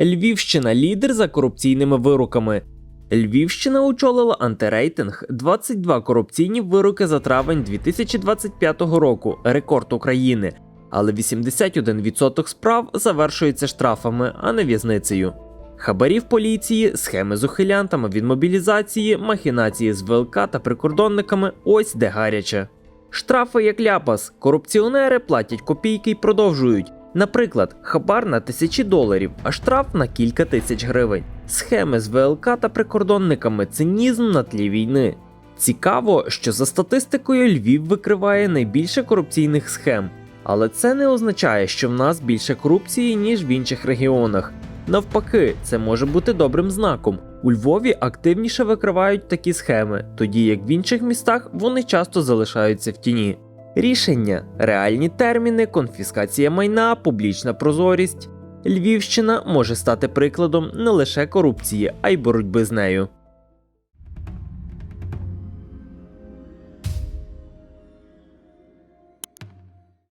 Львівщина лідер за корупційними вироками. Львівщина очолила антирейтинг 22 корупційні вироки за травень 2025 року, рекорд України. Але 81% справ завершується штрафами, а не в'язницею. Хабарів поліції, схеми з ухилянтами від мобілізації, махінації з ВЛК та прикордонниками ось де гаряче. Штрафи як ляпас, корупціонери платять копійки й продовжують. Наприклад, хабар на тисячі доларів, а штраф на кілька тисяч гривень. Схеми з ВЛК та прикордонниками цинізм на тлі війни. Цікаво, що за статистикою Львів викриває найбільше корупційних схем, але це не означає, що в нас більше корупції, ніж в інших регіонах. Навпаки, це може бути добрим знаком. У Львові активніше викривають такі схеми, тоді як в інших містах вони часто залишаються в тіні. Рішення, реальні терміни, конфіскація майна, публічна прозорість. Львівщина може стати прикладом не лише корупції, а й боротьби з нею.